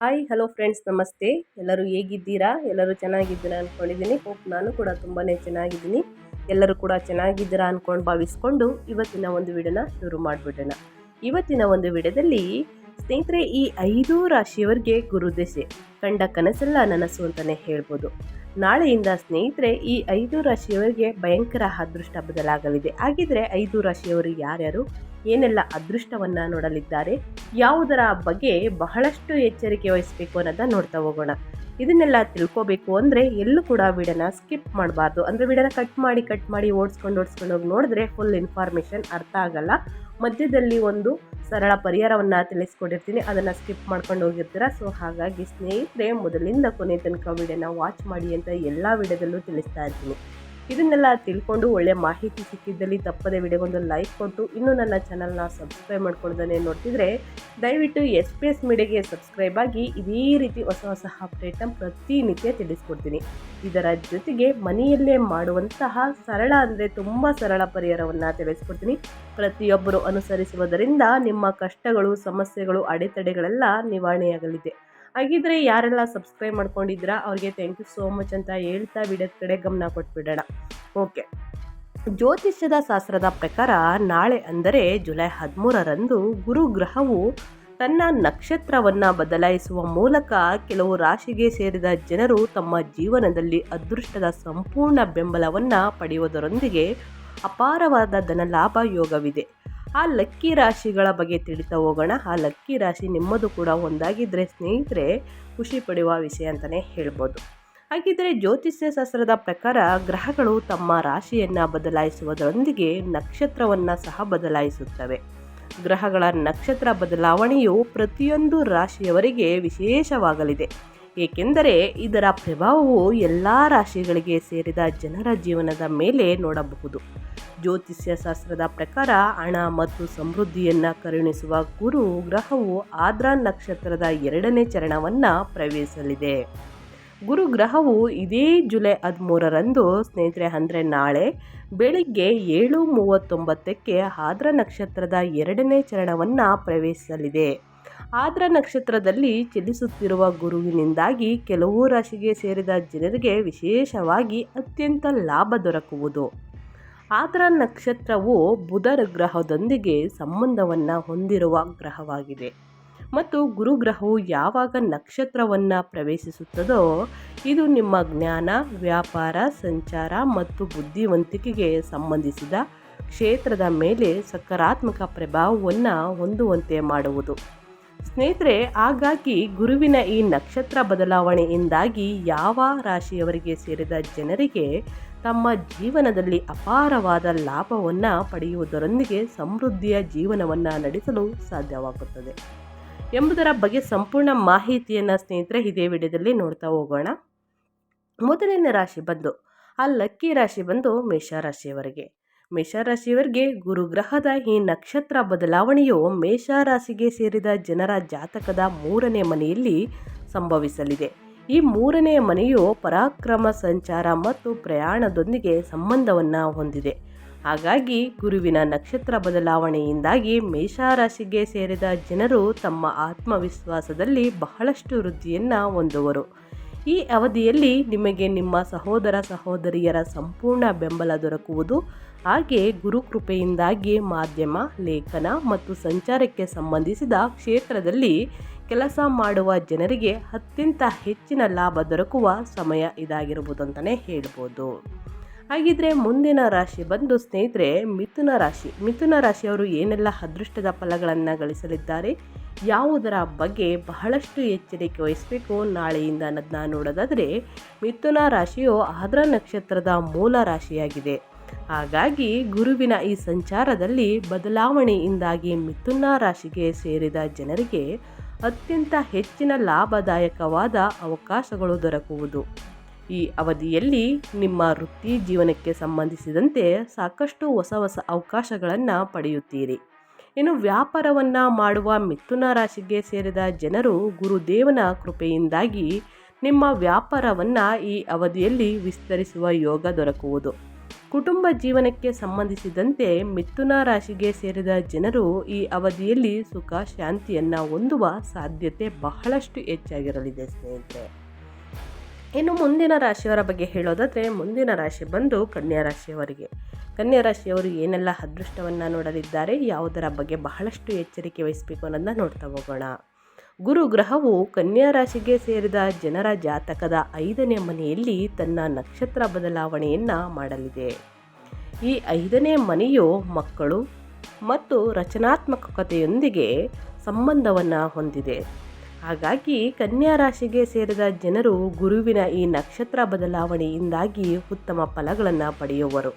Hi hello friends ನಮಸ್ತೆ. ಎಲ್ಲರೂ ಹೇಗಿದ್ದೀರಾ? ಎಲ್ಲರೂ ಚೆನ್ನಾಗಿದ್ದೀರಾ ಅಂದ್ಕೊಂಡಿದ್ದೀನಿ ಹೋಪ್ ನಾನು ಕೂಡ ತುಂಬಾ ಚೆನ್ನಾಗಿದ್ದೀನಿ. ಎಲ್ಲರೂ ಕೂಡ ಚೆನ್ನಾಗಿದ್ದೀರಾ ಅಂದ್ಕೊಂಡು ಭಾವಿಸ್ಕೊಂಡು ಇವತ್ತಿನ ಒಂದು ವಿಡಿಯೋನ ಶುರು ಮಾಡಿಬಿಡೋಣ. ಇವತ್ತಿನ ಒಂದು ವಿಡಿಯೋದಲ್ಲಿ ಸ್ನೇಹಿತರೆ ಈ ಐದು ರಾಶಿಯವರಿಗೆ ಗುರುದೆಸೆ, ಕಂಡ ಕನಸೆಲ್ಲ ನನಸು ಅಂತಲೇ ಹೇಳ್ಬೋದು. ನಾಳೆಯಿಂದ ಸ್ನೇಹಿತರೆ ಈ ಐದು ರಾಶಿಯವರಿಗೆ ಭಯಂಕರ ಅದೃಷ್ಟ ಬದಲಾಗಲಿದೆ. ಹಾಗಿದ್ರೆ ಐದು ರಾಶಿಯವರು ಯಾರ್ಯಾರು? ಏನೆಲ್ಲ ಅದೃಷ್ಟವನ್ನು ನೋಡಲಿದ್ದಾರೆ? ಯಾವುದರ ಬಗ್ಗೆ ಬಹಳಷ್ಟು ಎಚ್ಚರಿಕೆ ವಹಿಸಬೇಕು ಅನ್ನೋದನ್ನ ನೋಡ್ತಾ ಹೋಗೋಣ. ಇದನ್ನೆಲ್ಲ ತಿಳ್ಕೋಬೇಕು ಅಂದರೆ ಎಲ್ಲೂ ಕೂಡ ವಿಡನ ಸ್ಕಿಪ್ ಮಾಡಬಾರ್ದು. ಅಂದರೆ ವಿಡನ ಕಟ್ ಮಾಡಿ ಕಟ್ ಮಾಡಿ ಓಡಿಸ್ಕೊಂಡು ಓಡಿಸ್ಕೊಂಡು ಹೋಗಿ ನೋಡಿದ್ರೆ ಫುಲ್ ಇನ್ಫಾರ್ಮೇಷನ್ ಅರ್ಥ ಆಗಲ್ಲ. ಮಧ್ಯದಲ್ಲಿ ಒಂದು ಸರಳ ಪರಿಹಾರವನ್ನು ತಿಳಿಸ್ಕೊಟ್ಟಿರ್ತೀನಿ ಅದನ್ನು ಸ್ಕಿಪ್ ಮಾಡ್ಕೊಂಡು ಹೋಗಿರ್ತೀರ? ಸೊ ಹಾಗಾಗಿ ಸ್ನೇಹಿತರೆ, ಮೊದಲಿಂದ ಕೊನೆ ತನಕ ವಿಡಿಯೋನ ವಾಚ್ ಮಾಡಿ ಅಂತ ಎಲ್ಲ ವಿಡಿಯೋದಲ್ಲೂ ತಿಳಿಸ್ತಾ ಇರ್ತೀನಿ. ಇದನ್ನೆಲ್ಲ ತಿಳ್ಕೊಂಡು ಒಳ್ಳೆ ಮಾಹಿತಿ ಸಿಕ್ಕಿದ್ದಲ್ಲಿ ತಪ್ಪದೆ ವಿಡಿಯೋಗೊಂದು ಲೈಕ್ ಕೊಟ್ಟು ಇನ್ನೂ ನನ್ನ ಚಾನಲ್ನ ಸಬ್ಸ್ಕ್ರೈಬ್ ಮಾಡ್ಕೊಳ್ದೇ ನೋಡ್ತಿದ್ರೆ ದಯವಿಟ್ಟು ಎಸ್ ಪಿ ಎಸ್ ಮೀಡಿಯಾಗೆ ಸಬ್ಸ್ಕ್ರೈಬ್ ಆಗಿ ಇದೇ ರೀತಿ ಹೊಸ ಹೊಸ ಅಪ್ಡೇಟ್ನ ಪ್ರತಿನಿತ್ಯ ತಿಳಿಸ್ಕೊಡ್ತೀನಿ. ಇದರ ಜೊತೆಗೆ ಮನೆಯಲ್ಲೇ ಮಾಡುವಂತಹ ಸರಳ ಅಂದರೆ ತುಂಬ ಸರಳ ಪರಿಹಾರವನ್ನು ತಿಳಿಸ್ಕೊಡ್ತೀನಿ. ಪ್ರತಿಯೊಬ್ಬರು ಅನುಸರಿಸುವುದರಿಂದ ನಿಮ್ಮ ಕಷ್ಟಗಳು, ಸಮಸ್ಯೆಗಳು, ಅಡೆತಡೆಗಳೆಲ್ಲ ನಿವಾರಣೆಯಾಗಲಿದೆ. ಹಾಗಿದ್ರೆ ಯಾರೆಲ್ಲ ಸಬ್ಸ್ಕ್ರೈಬ್ ಮಾಡ್ಕೊಂಡಿದ್ದೀರಾ, ಅವ್ರಿಗೆ ಥ್ಯಾಂಕ್ ಯು ಸೋ ಮಚ್ ಅಂತ ಹೇಳ್ತಾ ವಿಡಿಯೋದ ಕಡೆ ಗಮನ ಕೊಟ್ಬಿಡೋಣ. ಓಕೆ ಜ್ಯೋತಿಷ್ಯದ ಶಾಸ್ತ್ರದ ಪ್ರಕಾರ ನಾಳೆ ಅಂದರೆ ಜುಲೈ ಹದಿಮೂರರಂದು ಗುರು ಗ್ರಹವು ತನ್ನ ನಕ್ಷತ್ರವನ್ನು ಬದಲಾಯಿಸುವ ಮೂಲಕ ಕೆಲವು ರಾಶಿಗೆ ಸೇರಿದ ಜನರು ತಮ್ಮ ಜೀವನದಲ್ಲಿ ಅದೃಷ್ಟದ ಸಂಪೂರ್ಣ ಬೆಂಬಲವನ್ನು ಪಡೆಯುವುದರೊಂದಿಗೆ ಅಪಾರವಾದ ಧನಲಾಭ ಯೋಗವಿದೆ. ಆ ಲಕ್ಕಿ ರಾಶಿಗಳ ಬಗ್ಗೆ ತಿಳಿತಾ ಹೋಗೋಣ. ಆ ಲಕ್ಕಿ ರಾಶಿ ನಿಮ್ಮದು ಕೂಡ ಒಂದಾಗಿದ್ದರೆ ಸ್ನೇಹಿತರೆ ಖುಷಿ ಪಡೆಯುವ ವಿಷಯ ಅಂತಲೇ ಹೇಳ್ಬೋದು. ಹಾಗಿದ್ದರೆ ಜ್ಯೋತಿಷ್ಯ ಶಾಸ್ತ್ರದ ಪ್ರಕಾರ ಗ್ರಹಗಳು ತಮ್ಮ ರಾಶಿಯನ್ನು ಬದಲಾಯಿಸುವುದರೊಂದಿಗೆ ನಕ್ಷತ್ರವನ್ನು ಸಹ ಬದಲಾಯಿಸುತ್ತವೆ. ಗ್ರಹಗಳ ನಕ್ಷತ್ರ ಬದಲಾವಣೆಯು ಪ್ರತಿಯೊಂದು ರಾಶಿಯವರಿಗೆ ವಿಶೇಷವಾಗಲಿದೆ. ಏಕೆಂದರೆ ಇದರ ಪ್ರಭಾವವು ಎಲ್ಲ ರಾಶಿಗಳಿಗೆ ಸೇರಿದ ಜನರ ಜೀವನದ ಮೇಲೆ ನೋಡಬಹುದು. ಜ್ಯೋತಿಷ್ಯ ಶಾಸ್ತ್ರದ ಪ್ರಕಾರ ಹಣ ಮತ್ತು ಸಮೃದ್ಧಿಯನ್ನು ಕರುಣಿಸುವ ಗುರು ಗ್ರಹವು ಆದ್ರ ನಕ್ಷತ್ರದ ಎರಡನೇ ಚರಣವನ್ನು ಪ್ರವೇಶಿಸಲಿದೆ. ಗುರು ಗ್ರಹವು ಇದೇ ಜುಲೈ ಹದಿಮೂರರಂದು ಸ್ನೇಹಿತರೆ ಅಂದರೆ ನಾಳೆ ಬೆಳಿಗ್ಗೆ ಏಳು ಮೂವತ್ತೊಂಬತ್ತಕ್ಕೆ ಆದ್ರ ನಕ್ಷತ್ರದ ಎರಡನೇ ಚರಣವನ್ನು ಪ್ರವೇಶಿಸಲಿದೆ. ಆದ್ರ ನಕ್ಷತ್ರದಲ್ಲಿ ಚಲಿಸುತ್ತಿರುವ ಗುರುವಿನಿಂದಾಗಿ ಕೆಲವು ರಾಶಿಗೆ ಸೇರಿದ ಜನರಿಗೆ ವಿಶೇಷವಾಗಿ ಅತ್ಯಂತ ಲಾಭ ದೊರಕುವುದು. ಆದ್ರ ನಕ್ಷತ್ರವು ಬುಧರ ಗ್ರಹದೊಂದಿಗೆ ಸಂಬಂಧವನ್ನು ಹೊಂದಿರುವ ಗ್ರಹವಾಗಿದೆ. ಮತ್ತು ಗುರುಗ್ರಹವು ಯಾವಾಗ ನಕ್ಷತ್ರವನ್ನು ಪ್ರವೇಶಿಸುತ್ತದೋ, ಇದು ನಿಮ್ಮ ಜ್ಞಾನ, ವ್ಯಾಪಾರ, ಸಂಚಾರ ಮತ್ತು ಬುದ್ಧಿವಂತಿಕೆಗೆ ಸಂಬಂಧಿಸಿದ ಕ್ಷೇತ್ರದ ಮೇಲೆ ಸಕಾರಾತ್ಮಕ ಪ್ರಭಾವವನ್ನು ಹೊಂದುವಂತೆ ಮಾಡುವುದು. ಸ್ನೇಹಿತರೆ, ಹಾಗಾಗಿ ಗುರುವಿನ ಈ ನಕ್ಷತ್ರ ಬದಲಾವಣೆಯಿಂದಾಗಿ ಯಾವ ರಾಶಿಯವರಿಗೆ ಸೇರಿದ ಜನರಿಗೆ ತಮ್ಮ ಜೀವನದಲ್ಲಿ ಅಪಾರವಾದ ಲಾಭವನ್ನು ಪಡೆಯುವುದರೊಂದಿಗೆ ಸಮೃದ್ಧಿಯ ಜೀವನವನ್ನು ನಡೆಸಲು ಸಾಧ್ಯವಾಗುತ್ತದೆ. ಎಂಬುದರ ಬಗ್ಗೆ ಸಂಪೂರ್ಣ ಮಾಹಿತಿಯನ್ನು ಸ್ನೇಹಿತರೆ ಇದೇ ವಿಡಿಯೋದಲ್ಲಿ ನೋಡ್ತಾ ಹೋಗೋಣ. ಮೊದಲನೇ ರಾಶಿ ಬಂದು, ಆ ಲಕ್ಕಿ ರಾಶಿ ಬಂದು ಮೇಷರಾಶಿಯವರಿಗೆ ಮೇಷರಾಶಿಯವರಿಗೆ ಗುರುಗ್ರಹದ ಈ ನಕ್ಷತ್ರ ಬದಲಾವಣೆಯು ಮೇಷರಾಶಿಗೆ ಸೇರಿದ ಜನರ ಜಾತಕದ ಮೂರನೇ ಮನೆಯಲ್ಲಿ ಸಂಭವಿಸಲಿದೆ. ಈ ಮೂರನೇ ಮನೆಯು ಪರಾಕ್ರಮ, ಸಂಚಾರ ಮತ್ತು ಪ್ರಯಾಣದೊಂದಿಗೆ ಸಂಬಂಧವನ್ನು ಹೊಂದಿದೆ. ಹಾಗಾಗಿ ಗುರುವಿನ ನಕ್ಷತ್ರ ಬದಲಾವಣೆಯಿಂದಾಗಿ ಮೇಷರಾಶಿಗೆ ಸೇರಿದ ಜನರು ತಮ್ಮ ಆತ್ಮವಿಶ್ವಾಸದಲ್ಲಿ ಬಹಳಷ್ಟು ವೃದ್ಧಿಯನ್ನು ಹೊಂದುವರು. ಈ ಅವಧಿಯಲ್ಲಿ ನಿಮಗೆ ನಿಮ್ಮ ಸಹೋದರ ಸಹೋದರಿಯರ ಸಂಪೂರ್ಣ ಬೆಂಬಲ ದೊರಕುವುದು. ಹಾಗೆ ಗುರುಕೃಪೆಯಿಂದಾಗಿ ಮಾಧ್ಯಮ, ಲೇಖನ ಮತ್ತು ಸಂಚಾರಕ್ಕೆ ಸಂಬಂಧಿಸಿದ ಕ್ಷೇತ್ರದಲ್ಲಿ ಕೆಲಸ ಮಾಡುವ ಜನರಿಗೆ ಅತ್ಯಂತ ಹೆಚ್ಚಿನ ಲಾಭ ದೊರಕುವ ಸಮಯ ಇದಾಗಿರುವುದು ಅಂತಲೇ ಹೇಳ್ಬೋದು. ಹಾಗಿದ್ರೆ ಮುಂದಿನ ರಾಶಿ ಬಂದು ಸ್ನೇಹಿತರೆ, ಮಿಥುನ ರಾಶಿ. ಮಿಥುನ ರಾಶಿಯವರು ಏನೆಲ್ಲ ಅದೃಷ್ಟದ ಫಲಗಳನ್ನು ಗಳಿಸಲಿದ್ದಾರೆ, ಯಾವುದರ ಬಗ್ಗೆ ಬಹಳಷ್ಟು ಎಚ್ಚರಿಕೆ ವಹಿಸಬೇಕು ನಾಳೆಯಿಂದ ಅನ್ನೋದನ್ನ ನೋಡೋದಾದರೆ, ಮಿಥುನ ರಾಶಿಯು ಆದ್ರ ನಕ್ಷತ್ರದ ಮೂಲ ರಾಶಿಯಾಗಿದೆ. ಹಾಗಾಗಿ ಗುರುವಿನ ಈ ಸಂಚಾರದಲ್ಲಿ ಬದಲಾವಣೆಯಿಂದಾಗಿ ಮಿಥುನ ರಾಶಿಗೆ ಸೇರಿದ ಜನರಿಗೆ ಅತ್ಯಂತ ಹೆಚ್ಚಿನ ಲಾಭದಾಯಕವಾದ ಅವಕಾಶಗಳು ದೊರಕುವುದು. ಈ ಅವಧಿಯಲ್ಲಿ ನಿಮ್ಮ ವೃತ್ತಿ ಜೀವನಕ್ಕೆ ಸಂಬಂಧಿಸಿದಂತೆ ಸಾಕಷ್ಟು ಹೊಸ ಹೊಸ ಅವಕಾಶಗಳನ್ನು ಪಡೆಯುತ್ತೀರಿ. ಇನ್ನು ವ್ಯಾಪಾರವನ್ನು ಮಾಡುವ ಮಿಥುನ ರಾಶಿಗೆ ಸೇರಿದ ಜನರು ಗುರುದೇವನ ಕೃಪೆಯಿಂದಾಗಿ ನಿಮ್ಮ ವ್ಯಾಪಾರವನ್ನು ಈ ಅವಧಿಯಲ್ಲಿ ವಿಸ್ತರಿಸುವ ಯೋಗ ದೊರಕುವುದು. ಕುಟುಂಬ ಜೀವನಕ್ಕೆ ಸಂಬಂಧಿಸಿದಂತೆ ಮಿಥುನ ರಾಶಿಗೆ ಸೇರಿದ ಜನರು ಈ ಅವಧಿಯಲ್ಲಿ ಸುಖ, ಶಾಂತಿಯನ್ನು ಹೊಂದುವ ಸಾಧ್ಯತೆ ಬಹಳಷ್ಟು ಹೆಚ್ಚಾಗಿರಲಿದೆ ಸ್ನೇಹಿತರೆ. ಇನ್ನು ಮುಂದಿನ ರಾಶಿಯವರ ಬಗ್ಗೆ ಹೇಳೋದಾದರೆ ಮುಂದಿನ ರಾಶಿ ಬಂದು ಕನ್ಯಾ ರಾಶಿಯವರಿಗೆ. ಕನ್ಯಾ ರಾಶಿಯವರು ಏನೆಲ್ಲ ಅದೃಷ್ಟವನ್ನು ನೋಡಲಿದ್ದಾರೆ ಯಾವುದರ ಬಗ್ಗೆ ಬಹಳಷ್ಟು ಎಚ್ಚರಿಕೆ ವಹಿಸಬೇಕು ಅನ್ನೋದನ್ನ ನೋಡ್ತಾ ಹೋಗೋಣ. ಗುರು ಗ್ರಹವು ಕನ್ಯಾ ರಾಶಿಗೆ ಸೇರಿದ ಜನರ ಜಾತಕದ ಐದನೇ ಮನೆಯಲ್ಲಿ ತನ್ನ ನಕ್ಷತ್ರ ಬದಲಾವಣೆಯನ್ನು ಮಾಡಲಿದೆ. ಈ ಐದನೇ ಮನೆಯು ಮಕ್ಕಳು ಮತ್ತು ರಚನಾತ್ಮಕತೆಯೊಂದಿಗೆ ಸಂಬಂಧವನ್ನು ಹೊಂದಿದೆ. ಹಾಗಾಗಿ ಕನ್ಯಾ ರಾಶಿಗೆ ಸೇರಿದ ಜನರು ಗುರುವಿನ ಈ ನಕ್ಷತ್ರ ಬದಲಾವಣೆಯಿಂದಾಗಿ ಉತ್ತಮ ಫಲಗಳನ್ನು ಪಡೆಯುವರು.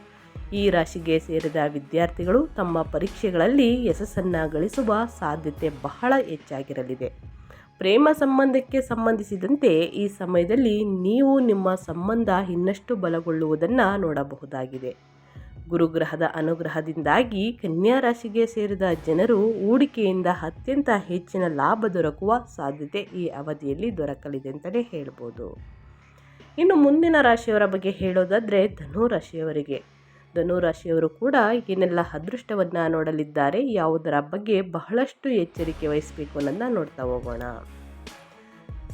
ಈ ರಾಶಿಗೆ ಸೇರಿದ ವಿದ್ಯಾರ್ಥಿಗಳು ತಮ್ಮ ಪರೀಕ್ಷೆಗಳಲ್ಲಿ ಯಶಸ್ಸನ್ನು ಗಳಿಸುವ ಸಾಧ್ಯತೆ ಬಹಳ ಹೆಚ್ಚಾಗಿರಲಿದೆ. ಪ್ರೇಮ ಸಂಬಂಧಕ್ಕೆ ಸಂಬಂಧಿಸಿದಂತೆ ಈ ಸಮಯದಲ್ಲಿ ನೀವು ನಿಮ್ಮ ಸಂಬಂಧ ಇನ್ನಷ್ಟು ಬಲಗೊಳ್ಳುವುದನ್ನು ನೋಡಬಹುದಾಗಿದೆ. ಗುರುಗ್ರಹದ ಅನುಗ್ರಹದಿಂದಾಗಿ ಕನ್ಯಾ ರಾಶಿಗೆ ಸೇರಿದ ಜನರು ಹೂಡಿಕೆಯಿಂದ ಅತ್ಯಂತ ಹೆಚ್ಚಿನ ಲಾಭ ದೊರಕುವ ಸಾಧ್ಯತೆ ಈ ಅವಧಿಯಲ್ಲಿ ದೊರಕಲಿದೆ ಅಂತಲೇ ಹೇಳ್ಬೋದು. ಇನ್ನು ಮುಂದಿನ ರಾಶಿಯವರ ಬಗ್ಗೆ ಹೇಳೋದಾದರೆ ಧನು ರಾಶಿಯವರಿಗೆ. ಧನು ರಾಶಿಯವರು ಕೂಡ ಏನೆಲ್ಲ ಅದೃಷ್ಟವನ್ನು ನೋಡಲಿದ್ದಾರೆ. ಯಾವುದರ ಬಗ್ಗೆ ಬಹಳಷ್ಟು ಎಚ್ಚರಿಕೆ ವಹಿಸಬೇಕು ಅನ್ನೋದನ್ನ ನೋಡ್ತಾ ಹೋಗೋಣ.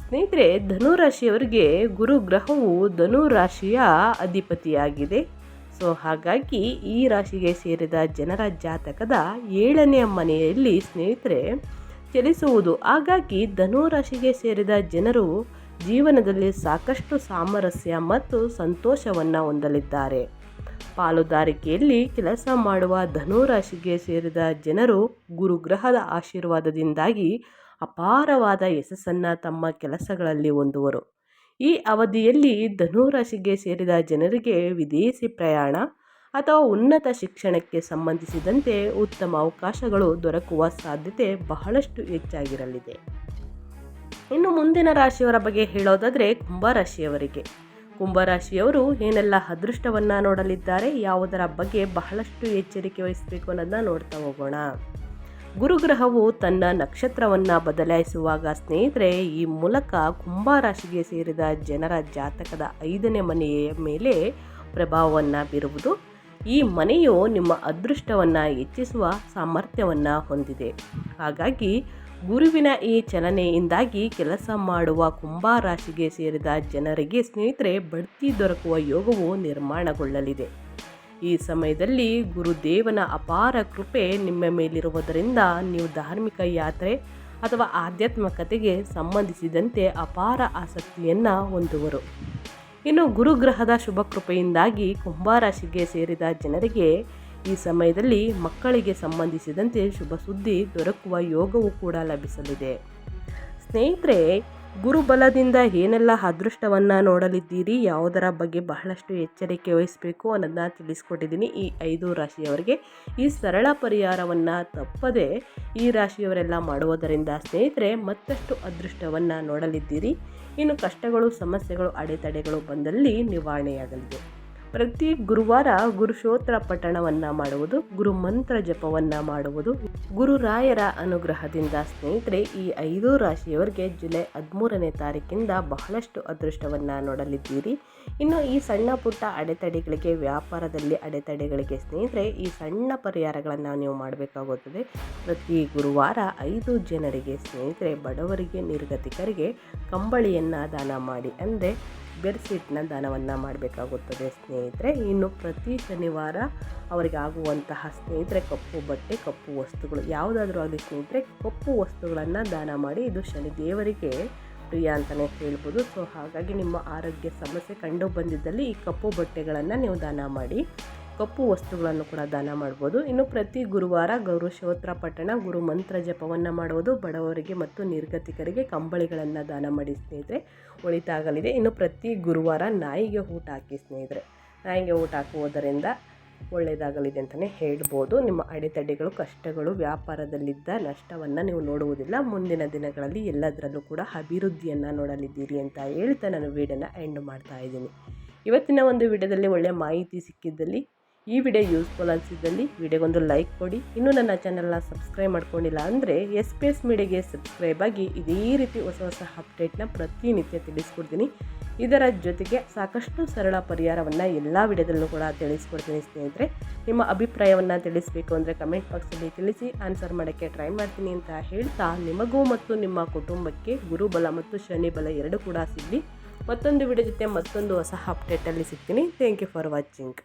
ಸ್ನೇಹಿತರೆ, ಧನು ರಾಶಿಯವರಿಗೆ ಗುರು ಗ್ರಹವು ಧನು ರಾಶಿಯ ಅಧಿಪತಿಯಾಗಿದೆ. ಸೊ ಹಾಗಾಗಿ ಈ ರಾಶಿಗೆ ಸೇರಿದ ಜನರ ಜಾತಕದ ಏಳನೆಯ ಮನೆಯಲ್ಲಿ ಸ್ನೇಹಿತರೆ, ಚಲಿಸುವುದು. ಹಾಗಾಗಿ ಧನು ರಾಶಿಗೆ ಸೇರಿದ ಜನರು ಜೀವನದಲ್ಲಿ ಸಾಕಷ್ಟು ಸಾಮರಸ್ಯ ಮತ್ತು ಸಂತೋಷವನ್ನು ಹೊಂದಲಿದ್ದಾರೆ. ಪಾಲುದಾರಿಕೆಯಲ್ಲಿ ಕೆಲಸ ಮಾಡುವ ಧನುರಾಶಿಗೆ ಸೇರಿದ ಜನರು ಗುರುಗ್ರಹದ ಆಶೀರ್ವಾದದಿಂದಾಗಿ ಅಪಾರವಾದ ಯಶಸ್ಸನ್ನು ತಮ್ಮ ಕೆಲಸಗಳಲ್ಲಿ ಹೊಂದುವರು. ಈ ಅವಧಿಯಲ್ಲಿ ಧನುರಾಶಿಗೆ ಸೇರಿದ ಜನರಿಗೆ ವಿದೇಶಿ ಪ್ರಯಾಣ ಅಥವಾ ಉನ್ನತ ಶಿಕ್ಷಣಕ್ಕೆ ಸಂಬಂಧಿಸಿದಂತೆ ಉತ್ತಮ ಅವಕಾಶಗಳು ದೊರಕುವ ಸಾಧ್ಯತೆ ಬಹಳಷ್ಟು ಹೆಚ್ಚಾಗಿರಲಿದೆ. ಇನ್ನು ಮುಂದಿನ ರಾಶಿಯವರ ಬಗ್ಗೆ ಹೇಳೋದಾದರೆ ಕುಂಭರಾಶಿಯವರಿಗೆ. ಕುಂಭರಾಶಿಯವರು ಏನೆಲ್ಲ ಅದೃಷ್ಟವನ್ನು ನೋಡಲಿದ್ದಾರೆ, ಯಾವುದರ ಬಗ್ಗೆ ಬಹಳಷ್ಟು ಎಚ್ಚರಿಕೆ ವಹಿಸಬೇಕು ಅನ್ನೋದನ್ನ ನೋಡ್ತಾ ಹೋಗೋಣ. ಗುರುಗ್ರಹವು ತನ್ನ ನಕ್ಷತ್ರವನ್ನು ಬದಲಾಯಿಸುವಾಗ ಸ್ನೇಹಿತರೆ, ಈ ಮೂಲಕ ಕುಂಭರಾಶಿಗೆ ಸೇರಿದ ಜನರ ಜಾತಕದ ಐದನೇ ಮನೆಯ ಮೇಲೆ ಪ್ರಭಾವವನ್ನು ಬೀರುವುದು. ಈ ಮನೆಯು ನಿಮ್ಮ ಅದೃಷ್ಟವನ್ನು ಹೆಚ್ಚಿಸುವ ಸಾಮರ್ಥ್ಯವನ್ನು ಹೊಂದಿದೆ. ಹಾಗಾಗಿ ಗುರುವಿನ ಈ ಚಲನೆಯಿಂದಾಗಿ ಕೆಲಸ ಮಾಡುವ ಕುಂಭ ರಾಶಿಗೆ ಸೇರಿದ ಜನರಿಗೆ ಸ್ನೇಹಿತರೆ, ಬಡ್ತಿ ದೊರಕುವ ಯೋಗವು ನಿರ್ಮಾಣಗೊಳ್ಳಲಿದೆ. ಈ ಸಮಯದಲ್ಲಿ ಗುರುದೇವನ ಅಪಾರ ಕೃಪೆ ನಿಮ್ಮ ಮೇಲಿರುವುದರಿಂದ ನೀವು ಧಾರ್ಮಿಕ ಯಾತ್ರೆ ಅಥವಾ ಆಧ್ಯಾತ್ಮಿಕತೆಗೆ ಸಂಬಂಧಿಸಿದಂತೆ ಅಪಾರ ಆಸಕ್ತಿಯನ್ನು ಹೊಂದುವರು. ಇನ್ನು ಗುರುಗ್ರಹದ ಶುಭ ಕೃಪೆಯಿಂದಾಗಿ ಕುಂಭರಾಶಿಗೆ ಸೇರಿದ ಜನರಿಗೆ ಈ ಸಮಯದಲ್ಲಿ ಮಕ್ಕಳಿಗೆ ಸಂಬಂಧಿಸಿದಂತೆ ಶುಭ ಸುದ್ದಿ ದೊರಕುವ ಯೋಗವೂ ಕೂಡ ಲಭಿಸಲಿದೆ. ಸ್ನೇಹಿತರೆ ಗುರುಬಲದಿಂದ ಏನೆಲ್ಲ ಅದೃಷ್ಟವನ್ನು ನೋಡಲಿದ್ದೀರಿ, ಯಾವುದರ ಬಗ್ಗೆ ಬಹಳಷ್ಟು ಎಚ್ಚರಿಕೆ ವಹಿಸಬೇಕು ಅನ್ನೋದನ್ನ ತಿಳಿಸ್ಕೊಟ್ಟಿದ್ದೀನಿ ಈ ಐದು ರಾಶಿಯವರಿಗೆ. ಈ ಸರಳ ಪರಿಹಾರವನ್ನು ತಪ್ಪದೆ ಈ ರಾಶಿಯವರೆಲ್ಲ ಮಾಡುವುದರಿಂದ ಸ್ನೇಹಿತರೆ ಮತ್ತಷ್ಟು ಅದೃಷ್ಟವನ್ನು ನೋಡಲಿದ್ದೀರಿ. ಇನ್ನು ಕಷ್ಟಗಳು, ಸಮಸ್ಯೆಗಳು, ಅಡೆತಡೆಗಳು ಬಂದಲ್ಲಿ ನಿವಾರಣೆಯಾಗಲಿದೆ. ಪ್ರತಿ ಗುರುವಾರ ಗುರುಶೋತ್ರ ಪಠಣವನ್ನ ಮಾಡುವುದು, ಗುರು ಮಂತ್ರ ಜಪವನ್ನು ಮಾಡುವುದು. ಗುರುರಾಯರ ಅನುಗ್ರಹದಿಂದ ಸ್ನೇಹಿತರೆ, ಈ ಐದು ರಾಶಿಯವರಿಗೆ ಜುಲೈ ಹದಿಮೂರನೇ ತಾರೀಕಿಂದ ಬಹಳಷ್ಟು ಅದೃಷ್ಟವನ್ನು ನೋಡಲಿದ್ದೀರಿ. ಇನ್ನು ಈ ಸಣ್ಣ ಪುಟ್ಟ ಅಡೆತಡೆಗಳಿಗೆ, ವ್ಯಾಪಾರದಲ್ಲಿ ಅಡೆತಡೆಗಳಿಗೆ ಸ್ನೇಹಿತರೆ, ಈ ಸಣ್ಣ ಪರಿಹಾರಗಳನ್ನು ನೀವು ಮಾಡಬೇಕಾಗುತ್ತದೆ. ಪ್ರತಿ ಗುರುವಾರ ಐದು ಜನರಿಗೆ ಸ್ನೇಹಿತರೆ, ಬಡವರಿಗೆ, ನಿರ್ಗತಿಕರಿಗೆ ಕಂಬಳಿಯನ್ನು ದಾನ ಮಾಡಿ. ಅಂದರೆ ಬೆಡ್ಶೀಟ್ನ ದಾನವನ್ನು ಮಾಡಬೇಕಾಗುತ್ತದೆ. ಸ್ನೇಹಿತರೆ, ಇನ್ನು ಪ್ರತಿ ಶನಿವಾರ ಅವರಿಗೆ ಆಗುವಂತಹ ಸ್ನೇಹಿತರೆ, ಕಪ್ಪು ಬಟ್ಟೆ, ಕಪ್ಪು ವಸ್ತುಗಳು. ಯಾವುದಾದ್ರೂ ಆಗಲಿ ಸ್ನೇಹಿತರೆ, ಕಪ್ಪು ವಸ್ತುಗಳನ್ನು ದಾನ ಮಾಡಿ ಇದು ಶನಿ ದೇವರಿಗೆ ಪ್ರಿಯ ಅಂತಲೇ ಹೇಳ್ಬೋದು. ಸೊ, ಹಾಗಾಗಿ ನಿಮ್ಮ ಆರೋಗ್ಯ ಸಮಸ್ಯೆ ಕಂಡು ಬಂದಿದ್ದಲ್ಲಿ ಈ ಕಪ್ಪು ಬಟ್ಟೆಗಳನ್ನು ನೀವು ದಾನ ಮಾಡಿ ಕಪ್ಪು ವಸ್ತುಗಳನ್ನು ಕೂಡ ದಾನ ಮಾಡ್ಬೋದು. ಇನ್ನು ಪ್ರತಿ ಗುರುವಾರ ಗೌರು ಪಠಣ, ಗುರು ಮಂತ್ರ ಜಪವನ್ನು ಮಾಡುವುದು ಬಡವರಿಗೆ ಮತ್ತು ನಿರ್ಗತಿಕರಿಗೆ ಕಂಬಳಿಗಳನ್ನು ದಾನ ಮಾಡಿ ಸ್ನೇಹಿತರೆ ಒಳಿತಾಗಲಿದೆ ಇನ್ನು ಪ್ರತಿ ಗುರುವಾರ ನಾಯಿಗೆ ಊಟ ಹಾಕಿ ಸ್ನೇಹಿತರೆ. ನಾಯಿಗೆ ಊಟ ಹಾಕುವುದರಿಂದ ಒಳ್ಳೆಯದಾಗಲಿದೆ ಅಂತಲೇ ಹೇಳ್ಬೋದು. ನಿಮ್ಮ ಅಡೆತಡೆಗಳು, ಕಷ್ಟಗಳು, ವ್ಯಾಪಾರದಲ್ಲಿದ್ದ ನಷ್ಟವನ್ನು ನೀವು ನೋಡುವುದಿಲ್ಲ. ಮುಂದಿನ ದಿನಗಳಲ್ಲಿ ಎಲ್ಲದರಲ್ಲೂ ಕೂಡ ಅಭಿವೃದ್ಧಿಯನ್ನು ನೋಡಲಿದ್ದೀರಿ ಅಂತ ಹೇಳ್ತಾ ನಾನು ವೀಡಿಯೋನ ಎಂಡ್ ಮಾಡ್ತಾ ಇದ್ದೀನಿ. ಇವತ್ತಿನ ಒಂದು ವಿಡಿಯೋದಲ್ಲಿ ಒಳ್ಳೆಯ ಮಾಹಿತಿ ಸಿಕ್ಕಿದ್ದಲ್ಲಿ ಈ ವಿಡಿಯೋ ಯೂಸ್ಫುಲ್ ಅನಿಸಿದ್ದಲ್ಲಿ ವಿಡಿಯೋಗೊಂದು ಲೈಕ್ ಕೊಡಿ. ಇನ್ನೂ ನನ್ನ ಚಾನಲ್ನ ಸಬ್ಸ್ಕ್ರೈಬ್ ಮಾಡ್ಕೊಂಡಿಲ್ಲ ಅಂದರೆ ಎಸ್ ಪಿ ಎಸ್ ಮೀಡಿಯಾಗೆ ಸಬ್ಸ್ಕ್ರೈಬ್ ಆಗಿ ಇದೇ ರೀತಿ ಹೊಸ ಹೊಸ ಅಪ್ಡೇಟ್ನ ಪ್ರತಿನಿತ್ಯ ತಿಳಿಸ್ಕೊಡ್ತೀನಿ. ಇದರ ಜೊತೆಗೆ ಸಾಕಷ್ಟು ಸರಳ ಪರಿಹಾರವನ್ನು ಎಲ್ಲ ವಿಡಿಯೋದಲ್ಲೂ ಕೂಡ ತಿಳಿಸ್ಕೊಡ್ತೀನಿ ಸ್ನೇಹಿತರೆ. ನಿಮ್ಮ ಅಭಿಪ್ರಾಯವನ್ನು ತಿಳಿಸಬೇಕು ಅಂದರೆ ಕಮೆಂಟ್ ಬಾಕ್ಸಲ್ಲಿ ತಿಳಿಸಿ ಆನ್ಸರ್ ಮಾಡೋಕ್ಕೆ ಟ್ರೈ ಮಾಡ್ತೀನಿ ಅಂತ ಹೇಳ್ತಾ ನಿಮಗೂ ಮತ್ತು ನಿಮ್ಮ ಕುಟುಂಬಕ್ಕೆ ಗುರುಬಲ ಮತ್ತು ಶನಿ ಬಲ ಎರಡು ಕೂಡ ಸಿಗಲಿ. ಮತ್ತೊಂದು ವಿಡಿಯೋ ಜೊತೆ ಮತ್ತೊಂದು ಹೊಸ ಅಪ್ಡೇಟಲ್ಲಿ ಸಿಗ್ತೀನಿ. Thank you for watching